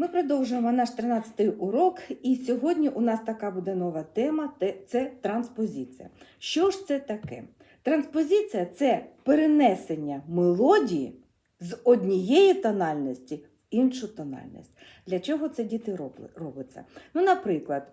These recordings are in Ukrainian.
Ми продовжуємо наш 13-й урок, і сьогодні у нас така буде нова тема це транспозиція. Що ж це таке? Транспозиція це перенесення мелодії з однієї тональності іншу тональність. Для чого це діти робиться? Ну, наприклад,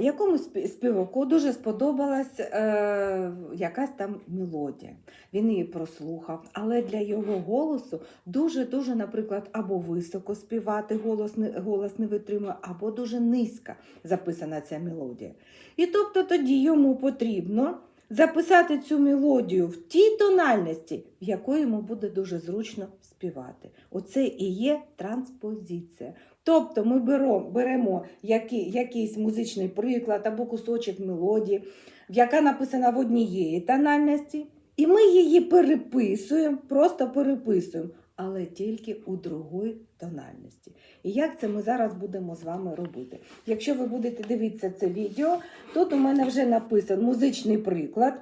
якомусь спі- співаку дуже сподобалась е, якась там мелодія. Він її прослухав, але для його голосу дуже-дуже, наприклад, або високо співати, голос не, голос не витримує, або дуже низько записана ця мелодія. І тобто тоді йому потрібно записати цю мелодію в тій тональності, в якої йому буде дуже зручно співати. Оце і є транспозиція. Тобто ми беремо, беремо який, якийсь музичний приклад або кусочок мелодії, яка написана в однієї тональності, і ми її переписуємо, просто переписуємо, але тільки у другій тональності. І як це ми зараз будемо з вами робити? Якщо ви будете дивитися це відео, тут у мене вже написан музичний приклад.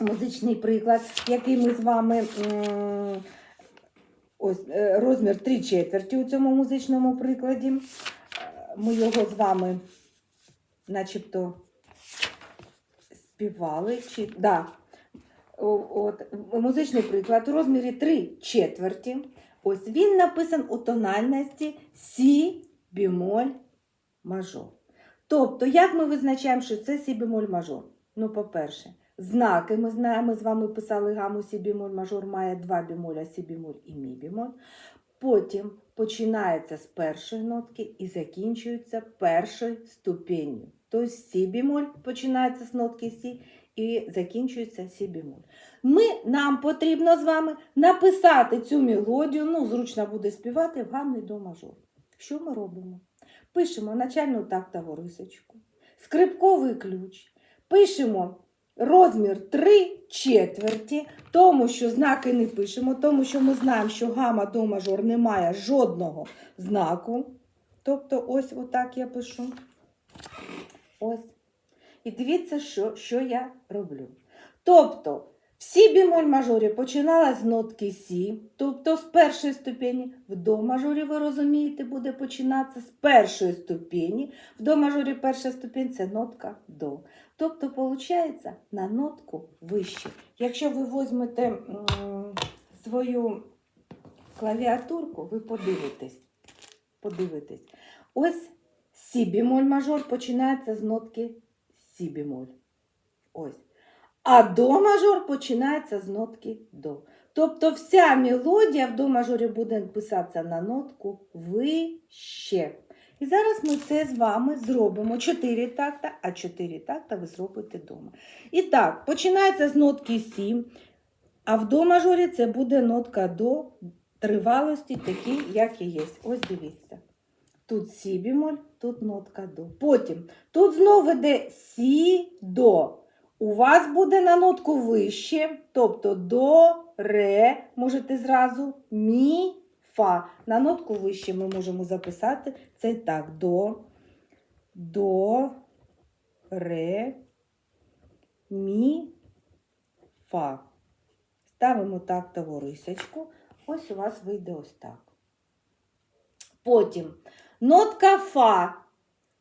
Музичний приклад, який ми з вами ось е, розмір 3 четверті у цьому музичному прикладі. Е, Ми його з вами начебто співали. Чи, да, От, музичний приклад у розмірі 3 четверті. Ось він написан у тональності Сі бімоль мажор. Тобто, як ми визначаємо, що це Сі бімоль мажор? Ну, по-перше, знаки ми знаємо, з вами писали гаму Сі бімоль мажор має два бімоля, Сі бімоль і Мі бімоль. Потім починається з першої нотки і закінчується першою ступенью. Тобто Сі бімоль починається з нотки Сі і закінчується Сі бімоль. Ми, нам потрібно з вами написати цю мелодію, ну, зручно буде співати в гамний до мажор. Що ми робимо? Пишемо начальну тактову рисочку, скрипковий ключ, пишемо розмір 3 четверті, тому що знаки не пишемо, тому що ми знаємо, що гама до мажор не має жодного знаку. Тобто, ось отак я пишу. Ось. І дивіться, що, що я роблю. Тобто, всі бімоль мажорі починала з нотки Сі, тобто з першої ступені. В до мажорі, ви розумієте, буде починатися з першої ступені. В до мажорі перша ступінь це нотка до. Тобто, виходить, на нотку вище. Якщо ви візьмете свою клавіатурку, ви подивитесь. Подивитесь. Ось Сі бімоль мажор починається з нотки Сі бімоль. Ось. А до мажор починається з нотки до. Тобто вся мелодія в до мажорі буде писатися на нотку вище. І зараз ми це з вами зробимо. Чотири такта, а чотири такта ви зробите вдома. І так, починається з нотки Сі, а в до мажорі це буде нотка до тривалості, такі, як і є. Ось дивіться. Тут Сі бімоль, тут нотка до. Потім тут знову йде Сі до. У вас буде на нотку вище, тобто до, ре, можете зразу мі, фа. На нотку вище ми можемо записати це так: до, до, ре, мі, фа. Ставимо тактову рисочку. Ось у вас вийде ось так. Потім нотка фа.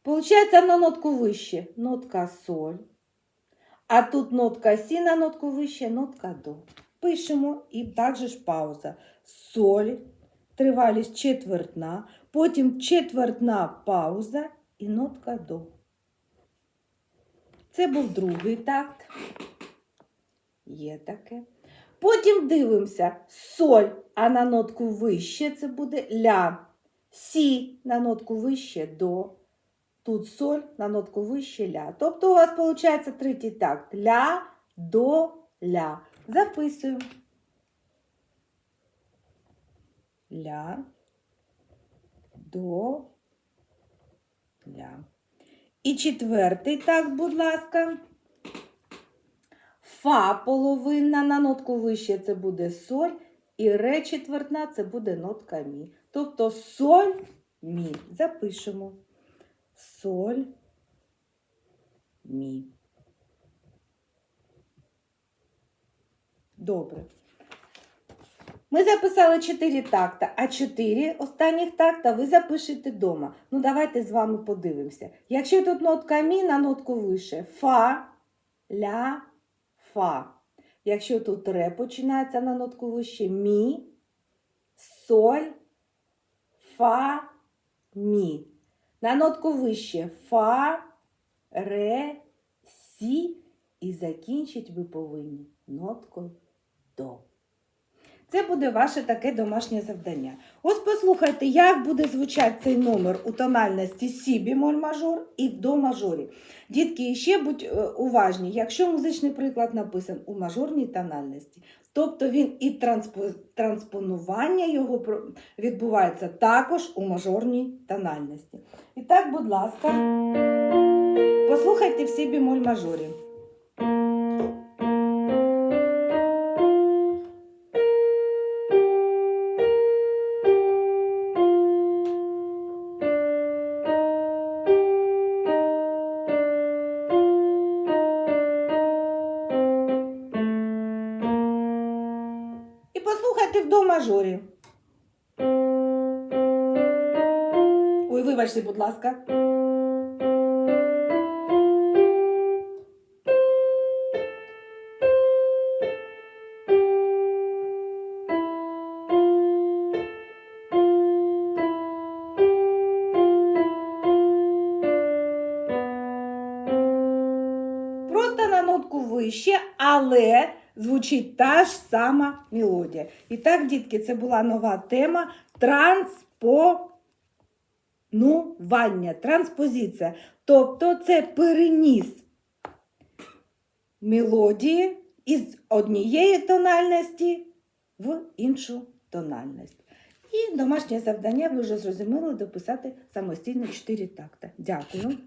Получається на нотку вище. Нотка соль. А тут нотка сі на нотку вище, нотка до. Пишемо і також ж пауза. Соль, тривалість четвертна, потім четвертна пауза і нотка до. Це був другий такт. Є таке. Потім дивимося соль, а на нотку вище це буде ля. Сі на нотку вище до. Тут соль на нотку вище ля. Тобто у вас виходить третій такт. Ля, до, ля. Записуємо. Ля, до, ля. І четвертий такт, будь ласка. Фа половина на нотку вище це буде соль. І ре четвертна це буде нотка мі. Тобто соль, мі. Запишемо. Соль, мі. Добре. Ми записали 4 такта, а 4 останніх такта ви запишете вдома. Ну, давайте з вами подивимося. Якщо тут нотка мі на нотку вище фа, ля, фа. Якщо тут ре починається на нотку вище мі, соль, фа, мі. На нотку вище фа, ре, сі. І закінчить ви повинні ноткою до. Це буде ваше таке домашнє завдання. Ось послухайте, як буде звучати цей номер у тональності Сі бімоль мажор і до мажорі. Дітки, ще будь е, уважні, якщо музичний приклад написан у мажорній тональності, тобто він і транспо- транспонування його відбувається також у мажорній тональності. І так, будь ласка, послухайте всі бімоль мажорі. І в до мажорі. Ой, вибачте, будь ласка. Просто на нотку вище, але звучить та ж сама мелодія. І так, дітки, це була нова тема транспонування, транспозиція. Тобто це переніс мелодії із однієї тональності в іншу тональність. І домашнє завдання ви вже зрозуміли дописати самостійно 4 такта. Дякую.